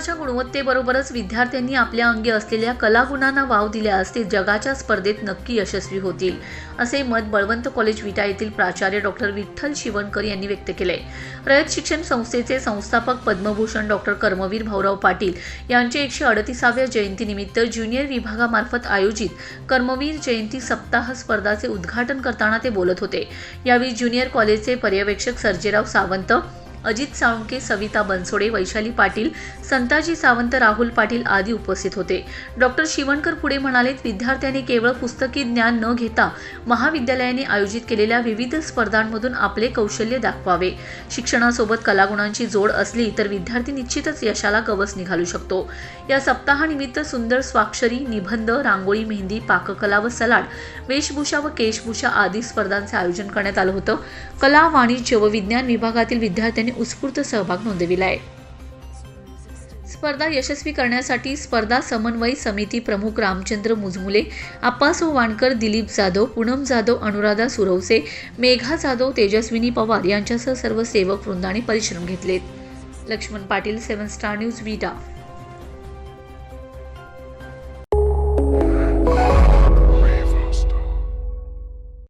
शिक्षणाच्या गुणवत्तेबरोबरच विद्यार्थ्यांनी आपल्या अंगी असलेल्या कलागुणांना वाव दिल्यास ते जगाच्या स्पर्धेत नक्की यशस्वी होतील असे मत बळवंत कॉलेज विटा येथील प्राचार्य डॉक्टर विठ्ठल शिवणकर यांनी व्यक्त केले. रयत शिक्षण संस्थेचे संस्थापक पद्मभूषण डॉक्टर कर्मवीर भाऊराव पाटील यांचे एकशे अडतीसाव्या जयंतीनिमित्त ज्युनियर विभागामार्फत आयोजित कर्मवीर जयंती सप्ताह स्पर्धाचे उद्घाटन करताना ते बोलत होते. यावेळी ज्युनियर कॉलेजचे पर्यवेक्षक सर्जेराव सावंत अजित साळुंके सविता बनसोडे वैशाली पाटील संताजी सावंत राहुल पाटील आदी उपस्थित होते. डॉक्टर शिवणकर पुढे म्हणाले विद्यार्थ्यांनी केवळ पुस्तकी ज्ञान न घेता महाविद्यालयाने आयोजित केलेल्या विविध स्पर्धांमधून आपले कौशल्य दाखवावे. शिक्षणासोबत कलागुणांची जोड असली तर विद्यार्थी निश्चितच यशाला कवच निघालू शकतो. या सप्ताहानिमित्त सुंदर स्वाक्षरी निबंध रांगोळी मेहंदी पाककला व सलाड वेशभूषा व केशभूषा आदी स्पर्धांचे आयोजन करण्यात आलं होतं. कला वाणिज्य व विज्ञान विभागातील विद्यार्थ्यांनी उत्स्फूर्त सहभाग नोंदविला आहे स्पर्धा यशस्वी करण्यासाठी स्पर्धा समन्वय समिती प्रमुख रामचंद्र मुजमुले आप्पासो वाणकर दिलीप जाधव पूनम जाधव अनुराधा सुरवसे मेघा जाधव तेजस्विनी पवार यांच्यासह सर्व सेवक वृंदाने परिश्रम घेतलेत. Laxman Patil seven star news Vita